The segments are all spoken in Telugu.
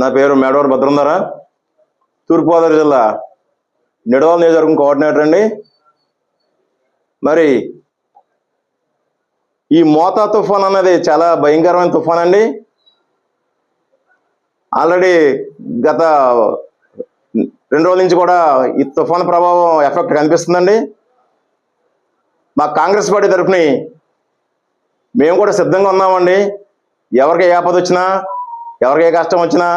నా పేరు మేడవర్ భద్రంధర. తూర్పుగోదావరి జిల్లా నిడవల్ నియోజకవర్గం కోఆర్డినేటర్ అండి. మరి ఈ మోతా తుఫాన్ అనేది చాలా భయంకరమైన తుఫాన్ అండి. ఆల్రెడీ గత రెండు రోజుల నుంచి కూడా ఈ తుఫాన్ ప్రభావం ఎఫెక్ట్ కనిపిస్తుందండి. మా కాంగ్రెస్ పార్టీ తరఫుని మేము కూడా సిద్ధంగా ఉన్నామండి. ఎవరికి ఏ ఆపద వచ్చినా ఎవరికి ఏ కష్టం వచ్చినా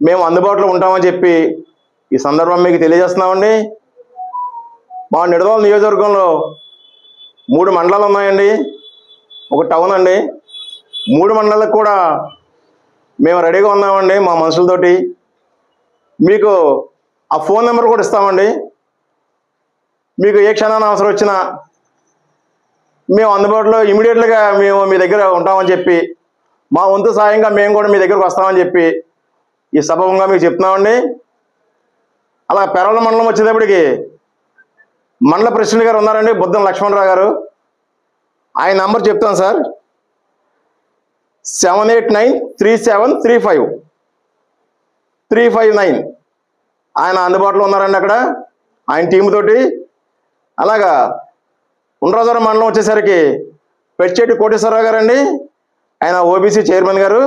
మేము అందుబాటులో ఉంటామని చెప్పి ఈ సందర్భం మీకు తెలియజేస్తున్నామండి. మా నిడదోల నియోజకవర్గంలో మూడు మండలాలు ఉన్నాయండి. ఒక టౌన్ అండి. మూడు మండలాలకు కూడా మేము రెడీగా ఉన్నామండి మా మనుషులతోటి. మీకు ఆ ఫోన్ నెంబర్ కూడా ఇస్తామండి. మీకు ఏ క్షణాన్ని అవసరం వచ్చినా మేము అందుబాటులో ఇమీడియట్గా మేము మీ దగ్గర ఉంటామని చెప్పి మా వంతు సాయంగా మేము కూడా మీ దగ్గరకు వస్తామని చెప్పి ఈ సభవంగా మీకు చెప్తున్నామండి. అలా పెరవల మండలం వచ్చేటప్పటికి మండల ప్రెసిడెంట్ గారు ఉన్నారండి బుద్ధం లక్ష్మణరావు గారు. ఆయన నంబర్ చెప్తాను sir. Seven eight nine three seven three five. Three five nine. ఆయన అందుబాటులో ఉన్నారండి అక్కడ. ఆయన టీం తోటి. అలాగా ఉండ్రాజవరం మండలం వచ్చేసరికి పెచ్చేటి కోటేశ్వరరావు గారండి. ఆయన ఓబీసీ చైర్మన్ గారు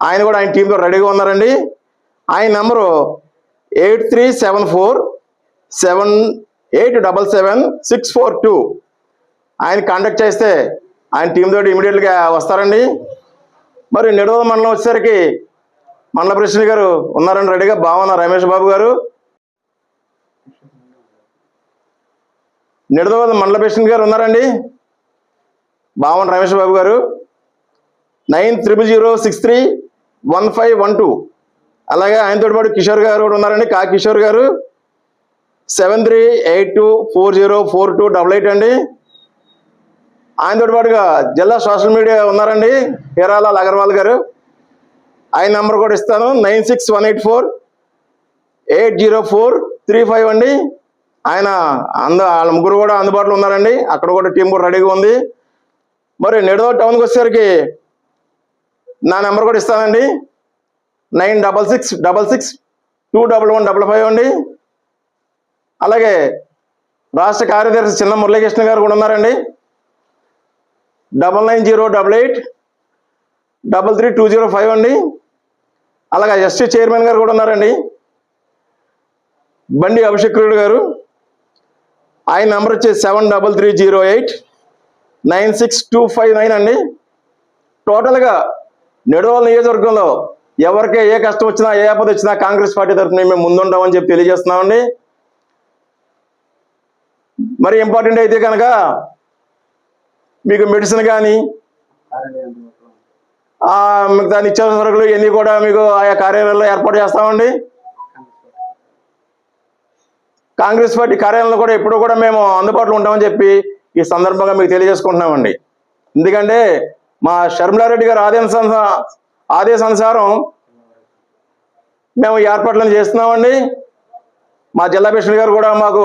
ఆయన కూడా ఆయన టీంతో రెడీగా ఉన్నారండి. ఆయన number eight three seven four seven eight double seven six four two ఆయన కాంటాక్ట్ చేస్తే ఆయన టీం తోటి ఇమీడియట్గా వస్తారండి. మరి నిడవ మండలం వచ్చేసరికి మండల ప్రెసిడెంట్ గారు ఉన్నారండి రెడీగా బాగున్న రమేష్ బాబు గారు. నిడదవోద మండల ప్రెసిడెంట్ గారు ఉన్నారండి. బాగున్నారు రమేష్ బాబు గారు. Nine triple zero six three one five one two. అలాగే ఆయనతో పాటు కిషోర్ గారు కూడా ఉన్నారండి. కా కిషోర్ గారు seven three eight two four zero four two double eight అండి. ఆయనతో పాటుగా జిల్లా సోషల్ మీడియా ఉన్నారండి. హీరాలాల్ అగర్వాల్ గారు. ఆయన నెంబర్ కూడా ఇస్తాను. Nine six one eight four eight zero four three five అండి. ఆయన అంద వాళ్ళ ముగ్గురు కూడా అందుబాటులో ఉన్నారండి. అక్కడ కూడా టీం కూడా రెడీగా ఉంది. మరి నెడదో టౌన్కి వచ్చేసరికి నా నెంబర్ కూడా ఇస్తానండి. Nine double six double six two double one double five అండి. అలాగే రాష్ట్ర కార్యదర్శి చిన్న మురళీకృష్ణ గారు కూడా ఉన్నారండి. Double nine zero double eight double three two zero five అండి. అలాగే ఎస్టీ చైర్మన్ గారు కూడా ఉన్నారండి. బండి అభిషేక్ గారు. ఆయన నెంబర్ వచ్చి seven double three zero eight nine six two five nine అండి. టోటల్గా నెడవల నియోజకవర్గంలో ఎవరికి ఏ కష్టం వచ్చినా ఏ ఆపద వచ్చినా కాంగ్రెస్ పార్టీ తరఫున మేము ముందుంటామని చెప్పి తెలియజేస్తున్నామండి. మరి ఇంపార్టెంట్ అయితే కనుక మీకు మెడిసిన్ కానీ మిగతా నిత్యావసర సరుకులు ఇవన్నీ కూడా మీకు ఆయా కార్యాలయాల్లో ఏర్పాటు చేస్తామండి. కాంగ్రెస్ పార్టీ కార్యాలయంలో కూడా ఎప్పుడు కూడా మేము అందుబాటులో ఉంటామని చెప్పి ఈ సందర్భంగా మీకు తెలియజేసుకుంటున్నామండి. ఎందుకంటే మా షర్మిలారెడ్డి గారు ఆదేశ ఆదేశానుసారం మేము ఏర్పాట్లను చేస్తున్నామండి. మా జిల్లా ప్రెసిడెంట్ గారు కూడా మాకు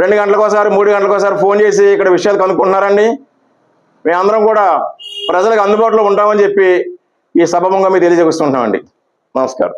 రెండు గంటలకోసారి మూడు గంటలకోసారి ఫోన్ చేసి ఇక్కడ విషయాలు కనుక్కుంటున్నారండి. మేమందరం కూడా ప్రజలకు అందుబాటులో ఉంటామని చెప్పి ఈ సభమంగా మీకు తెలియజేస్తుంటామండి నమస్కారం.